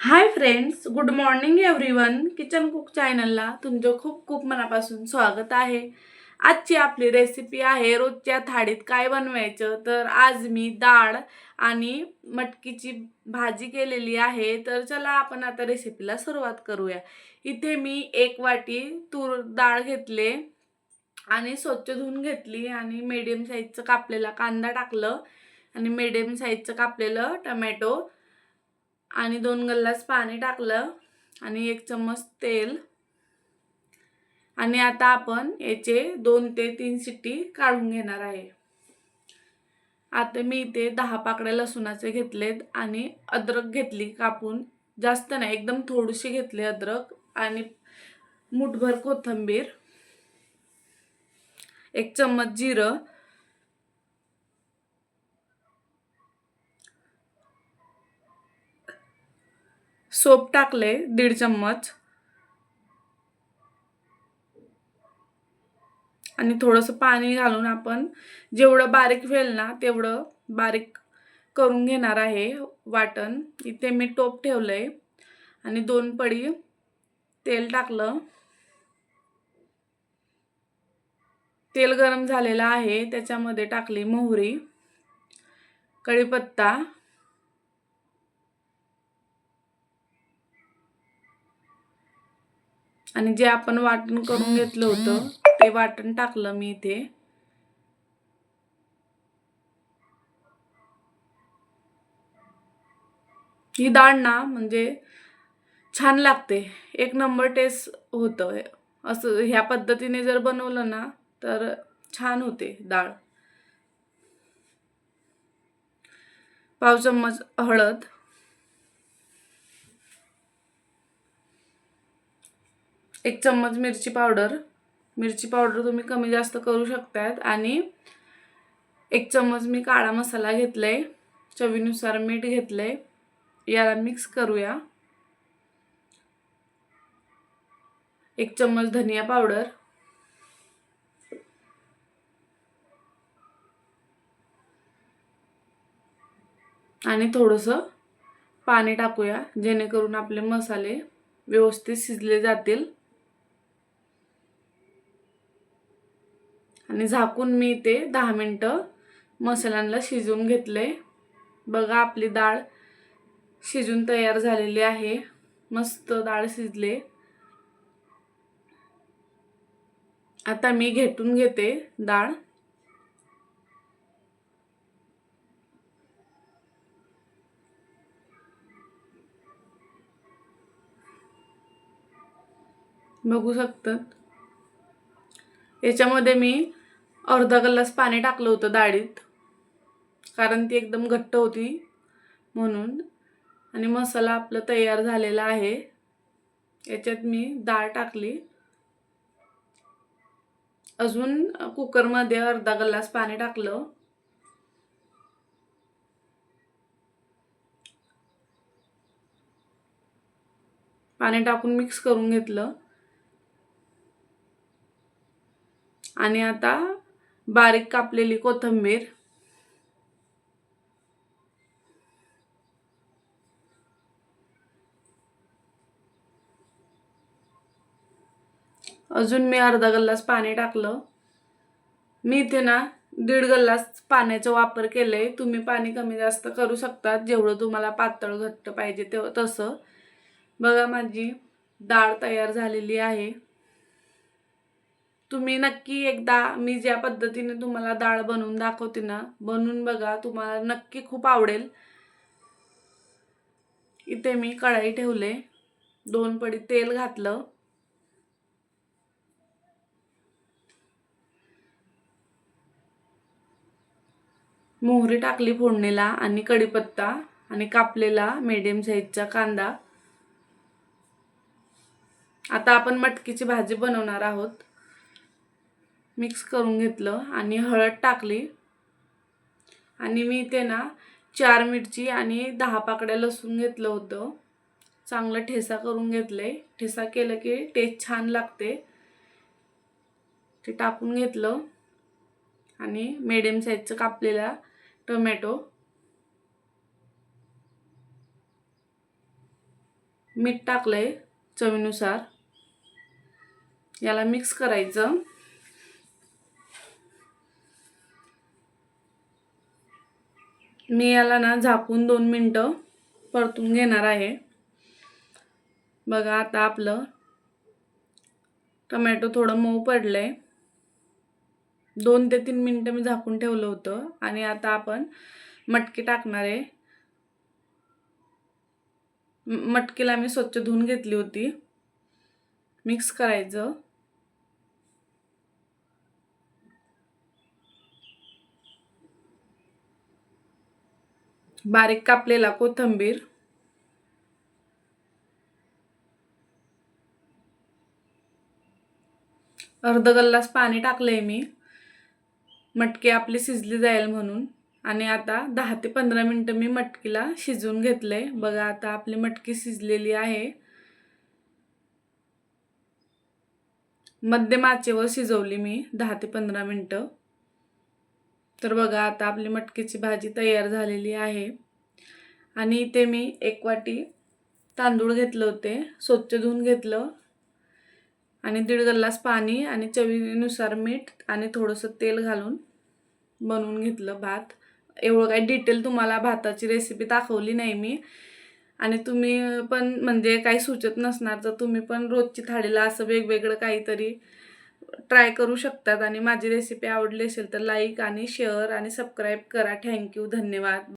Hi friends good morning everyone kitchen cook चॅनलला तुमचं खूप खूप मनापासून स्वागत आहे. आजची आपली रेसिपी आहे रोजच्या थाळीत काय बनवायचं? तर आज मी डाळ आणि मटकीची भाजी केलेली आहे. तर चला आपण आता रेसिपीला सुरुवात करूया. इथे मी एक वाटी तूर डाळ घेतले आणि स्वच्छ धुवून घेतली आणि मीडियम साईजचं कापलेला कांदा टाकलं आणि मीडियम साईजचं कापलेलं टमॅटो आणि दोन गल्लास पाणी टाकलं आणि एक चम्मच तेल. आणि आता आपण याचे दोन ते तीन सिटी काढून घेणार आहे. आता मी इथे दहा पाकड्या लसूणाचे घेतलेत आणि अद्रक घेतली कापून. जास्त नाही एकदम थोडीशी घेतली अद्रक आणि मुठभर कोथिंबीर. एक चम्मच जिरं. सोप टाकले दीड चम्मच. आणि थोडंसं पाणी घालून आपण जेवढं बारीक होईल ना तेवढं बारीक करून घेणार आहे वाटण. इथे मी टोप ठेवलं आहे आणि दोन पडी तेल टाकलं. तेल गरम झालेलं आहे त्याच्यामध्ये टाकली मोहरी कढीपत्ता. आणि जे आपण वाटण करून घेतलं होतं ते वाटण टाकलं मी इथे. ही डाळ ना म्हणजे छान लागते. एक नंबर टेस्ट होतं. असं ह्या पद्धतीने जर बनवलं ना तर छान होते डाळ पाव चम्मच हळद. एक चम्मच मिरची पावडर. मिरची पावडर तुम्ही कमी जास्त करू शकतात आणि एक चम्मच मी काळा मसाला घेतलाय. चवीनुसार मीठ घेतलंय. याला मिक्स करूया. एक चम्मच धनिया पावडर. आणि थोडंसं पाणी टाकूया जेणेकरून आपले मसाले व्यवस्थित शिजले जातील. आणि झाकून मी ते दहा मिनटं मसाल्यांना शिजवून घेतले बघा आपली डाळ शिजून तयार झालेली आहे. मस्त डाळ शिजले. आता मी घेटून घेते डाळ. बघू शकतात. याच्यामध्ये मी अर्धा ग्लास पाणी टाकलं होतं डाळीत कारण ती एकदम घट्ट होती म्हणून. आणि मसाला आपला तयार झालेला आहे. याच्यात मी डाळ टाकली. अजून कुकरमध्ये अर्धा ग्लास पाणी टाकलं. पाणी टाकून मिक्स करून घेतलं. आणि आता बारीक कापलेली कोथिंबीर. अजून मी अर्धा गल्लास पाणी टाकलं. मी इथे ना दीड गल्लास पाण्याचा वापर केलाय. तुम्ही पाणी कमी जास्त करू शकता. जेवढं तुम्हाला पातळ घट्ट पाहिजे तेव्हा तसं. बघा माझी डाळ तयार झालेली आहे. तुम्ही नक्की एकदा मी ज्या पद्धतीने तुम्हाला डाळ बनवून दाखवते ना बनवून बघा तुम्हाला नक्की खूप आवडेल. इथे मी कढाई ठेवले. दोन पडी तेल घातलं. मोहरी टाकली फोडणीला आणि कढीपत्ता आणि कापलेला मेडियम साईजचा कांदा. आता आपण मटकीची भाजी बनवणार आहोत. मिक्स करून घेतलं आणि हळद टाकली. आणि मी ते ना चार मिरची आणि दहा पाकड्या लसूण घेतलं होतं. चांगलं ठेसा करून घेतलं आहे ठेसा केलं की टेस्ट छान लागते. ते टाकून घेतलं. आणि मीडियम साईजचं कापलेला टोमॅटो मीठ टाकलं आहे चवीनुसार. याला मिक्स करायचं. मी याला ना झाकून दोन मिनटं परतून घेणार आहे. बघा आता आपलं टमॅटो थोडं मऊ पडलं आहे दोन ते तीन मिनटं मी झाकून ठेवलं होतं आणि आता आपण मटकी टाकणार आहे. मटकीला मी स्वच्छ धुवून घेतली होती. मिक्स करायचं. बारीक कापलेला कोथिंबीर. अर्ध गल्लास पाणी टाकलंय मी. मटकी आपली शिजली जाईल म्हणून. आणि आता दहा ते पंधरा मिनटं मी मटकीला शिजवून घेतलंय. बघा आता आपली मटकी शिजलेली आहे. मध्यम आचेवर शिजवली मी दहा ते पंधरा मिनटं. तर बघा आता आपली मटकीची भाजी तयार झालेली आहे. आणि इथे मी एक वाटी तांदूळ घेतलं होते स्वच्छ धुवून घेतलं. आणि दीड गल्लास पाणी आणि चवीनुसार मीठ आणि थोडंसं तेल घालून बनवून घेतलं भात. एवढं काही डिटेल तुम्हाला भाताची रेसिपी दाखवली नाही मी. आणि तुम्ही पण म्हणजे काही सुचत नसणार तर तुम्ही पण रोजची थाळीला असं वेगवेगळं काहीतरी ट्राय करू शकतात आणि माझी रेसिपी आवडली असेल तर लाईक आणि शेअर आणि सबस्क्राईब करा. थँक्यू धन्यवाद.